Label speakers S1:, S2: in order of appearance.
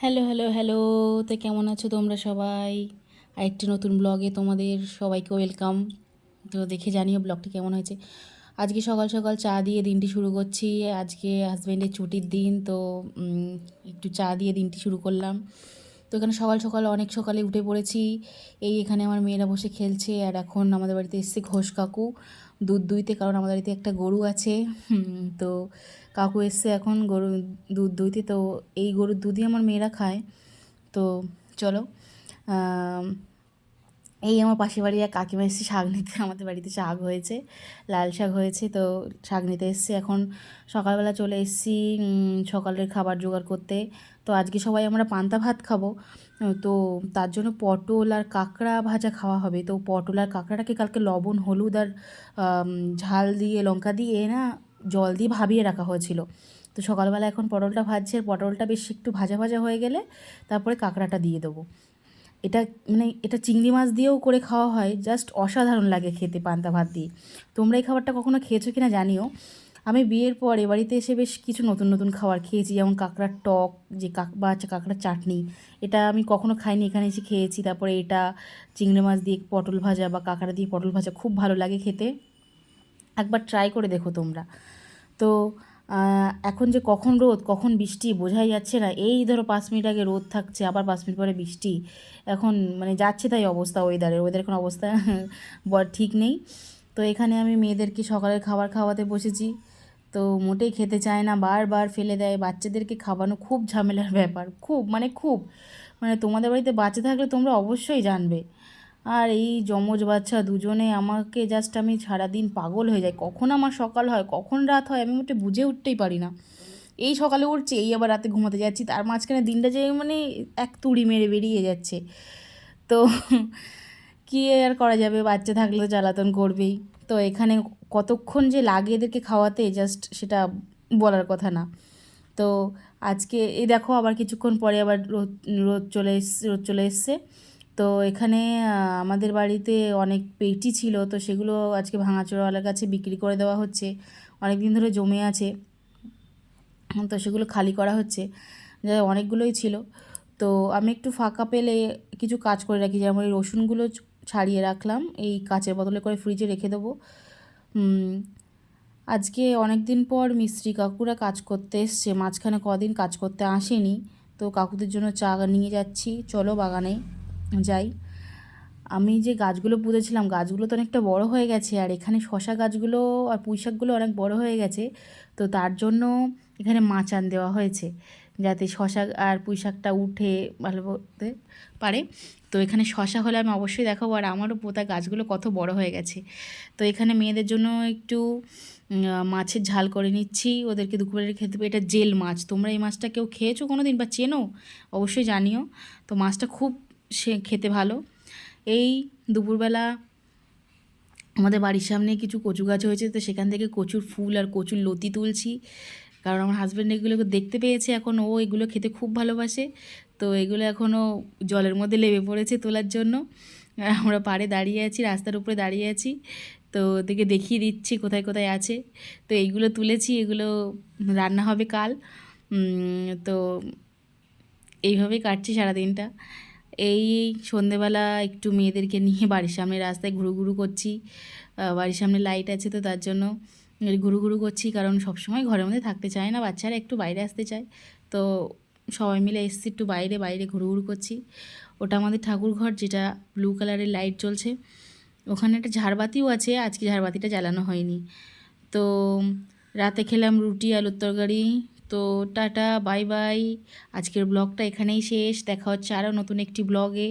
S1: Hello hello hello তো কেমন আছো তোমরা সবাই? আরেকটি নতুন ব্লগে তোমাদের সবাইকে ওয়েলকাম তো দেখে জানিও ব্লগটি কেমন হয়েছে। আজকে সকাল সকাল চা দিয়ে দিনটি শুরু করছি। আজকে হাজব্যান্ডের ছুটির দিন, তো একটু চা দিয়ে দিনটি শুরু করলাম। তো এখানে সকাল সকাল অনেক সকালে উঠে পড়েছি। এই এখানে আমার মেয়েরা বসে খেলছে, আর এখন আমাদের বাড়িতে এসছে ঘোষ কাকু। দুধ দুইতে, কারণ আমাদের বাড়িতে একটা গরু আছে। তো কাকু এসছে এখন গরু দুধ দুইতে, তো এই গরুর দুধই আমার মেয়েরা খায়। তো চলো এই আমার পাশের বাড়ি এক কাকিমা এসেছে, শাক নিতে। আমাদের বাড়িতে শাক হয়েছে, লাল শাক হয়েছে, তো শাক নিতে এসেছি। এখন সকালবেলা চলে এসেছি সকালের খাবার জোগাড় করতে। তো আজকে সবাই আমরা পান্তা ভাত খাব। তো তার জন্য পটল আর কাঁকড়া ভাজা খাওয়া হবে। তো পটল আর কাঁকড়াটাকে কালকে লবণ, হলুদ আর ঝাল দিয়ে, লঙ্কা দিয়ে না জল দিয়ে ভাবিয়ে রাখা হয়েছিল। তো সকালবেলা এখন পটলটা ভাজছে আর পটলটা বেশ একটু ভাজা ভাজা হয়ে গেলে তারপরে কাঁকড়াটা দিয়ে দেবো। এটা মানে এটা চিংড়ি মাছ দিয়েও করে খাওয়া হয়, জাস্ট অসাধারণ লাগে খেতে পান্তা ভাত দিয়ে। তোমরা এই খাবারটা কখনো খেয়েছো কিনা জানিও। আমি বিয়ের পর বাড়িতে এসে বেশ কিছু নতুন নতুন খাবার খেয়েছি, যেমন কাঁকড়ার টক, যে কাক, বা কাঁকড়ার চাটনি। এটা আমি কখনো খাইনি, এখানে এসে খেয়েছি। তারপরে এটা চিংড়ি মাছ দিয়ে পটল ভাজা বা কাঁকড়া দিয়ে পটল ভাজা খুব ভালো লাগে খেতে। একবার ট্রাই করে দেখো তোমরা। তো এখন যে কখন রোদ, কখন বৃষ্টি বোঝাই যাচ্ছে না। এই ধরো পাঁচ মিনিট আগে রোদ থাকছে, আবার পাঁচ মিনিট পরে বৃষ্টি। এখন মানে যাচ্ছে তাই অবস্থা ওয়েদারের ওয়েদার এখন অবস্থা ঠিক নেই। তো এখানে আমি মেয়েদেরকে সকালের খাবার খাওয়াতে বসেছি। তো মোটেই খেতে চায় না, বারবার ফেলে দেয়। বাচ্চাদেরকে খাওয়ানো খুব ঝামেলার ব্যাপার, খুব মানে খুব। মানে তোমাদের বাড়িতে বাচ্চা থাকলে তোমরা অবশ্যই জানবে। আর এই যমজ বাচ্চা দুজনে আমাকে জাস্ট আমি সারাদিন পাগল হয়ে যাই। কখন আমার সকাল হয়, কখন রাত হয় আমি মোটে বুঝে উঠতেই পারি না। এই সকালে উঠছে, এই আবার রাতে ঘুমাতে যাচ্ছি, তার মাঝখানে দিনটা যে মানে এক তুড়ি মেরে বেরিয়ে যাচ্ছে। তো কী আর করা যাবে? বাচ্চা থাকলে তো জ্বালাতন করবেই। তো এখানে কতক্ষণ যে লাগে এদেরকে খাওয়াতে জাস্ট সেটা বলার কথা না। তো আজকে এই দেখো আবার কিছুক্ষণ পরে আবার রোদ রোদ চলে এসছে রোদ চলে এসছে। তো এখানে আমাদের বাড়িতে অনেক পেটি ছিল, তো সেগুলো আজকে ভাঙাচোরাওয়ালার কাছে বিক্রি করে দেওয়া হচ্ছে। অনেক দিন ধরে জমে আছে। তো সেগুলো খালি করা হচ্ছে। যা অনেকগুলোই ছিল। তো আমি একটু ফাঁকা পেলে কিছু কাজ করে রাখি, যেমন এই রসুনগুলো ছাড়িয়ে রাখলাম। এই কাচের বোতলে করে ফ্রিজে রেখে দেবো। আজকে অনেক দিন পর মিস্ত্রি কাকুরা কাজ করতে এসছে। মাঝখানে কদিন কাজ করতে আসেনি। তো কাকুদের জন্য চা নিয়ে যাচ্ছি। চলো বাগানে যাই। আমি যে গাছগুলো পুঁতেছিলাম, গাছগুলো তো অনেকটা বড় হয়ে গেছে। আর এখানে শশা গাছগুলো আর পুঁই শাকগুলো অনেক বড় হয়ে গেছে। তো তার জন্য এখানে মাচান দেওয়া হয়েছে, যাতে শশা আর পুঁই শাকটা উঠে ভালো করতে পারে। তো এখানে শশা হলে আমি অবশ্যই দেখাবো, আর আমারও পোতা গাছগুলো কত বড় হয়ে গেছে। তো এখানে মেয়েদের জন্য একটু মাছের ঝাল করে নিচ্ছি, ওদেরকে দুপুরের খেতে এটা জেল মাছ, তোমরা এই মাছটা কেউ খেয়েছো কোনো দিন বা চেনো? অবশ্যই জানিও। তো মাছটা খুব সে, খেতে ভালো। এই দুপুরবেলা আমাদের বাড়ির সামনে কিছু কচু গাছ হয়েছে, তো সেখান থেকে কচুর ফুল আর কচুর লতি তুলছি। কারণ আমার হাজব্যান্ড এগুলোকে দেখতে পেয়েছে, এখন ও এগুলো খেতে খুব ভালোবাসে। তো এগুলো এখনও জলের মধ্যে লেবে পড়েছে তোলার জন্য। আমরা পাড়ে দাঁড়িয়ে আছি, রাস্তার উপরে দাঁড়িয়ে আছি। তো ওদেরকে দেখিয়ে দিচ্ছি কোথায় কোথায় আছে। তো এইগুলো তুলেছি, এগুলো রান্না হবে কাল। তো এইভাবেই কাটছি সারাদিনটা। এই সন্ধেবেলা একটু মেয়েদেরকে নিয়ে বাড়ির সামনে রাস্তায় ঘুরু ঘুরু করছি। বাড়ির সামনে লাইট আছে তো তার জন্য ঘুরু ঘুরু করছি, কারণ সবসময় ঘরের মধ্যে থাকতে চায় না, বাচ্চারা একটু বাইরে আসতে চায়। তো সবাই মিলে এসছি একটু বাইরে বাইরে ঘুরু ঘুরু করছি। ওটা আমাদের ঠাকুর ঘর, যেটা ব্লু কালারের লাইট জ্বলছে। ওখানে একটা ঝাড়বাতিও আছে, আজকে ঝাড়বাতিটা জ্বালানো হয়নি। তো রাতে খেলাম রুটি, আলুর তরকারি। তো টাটা বাই বাই আজকের ব্লগটা এখানেই শেষ। দেখা হচ্ছে আরও নতুন একটি ব্লগে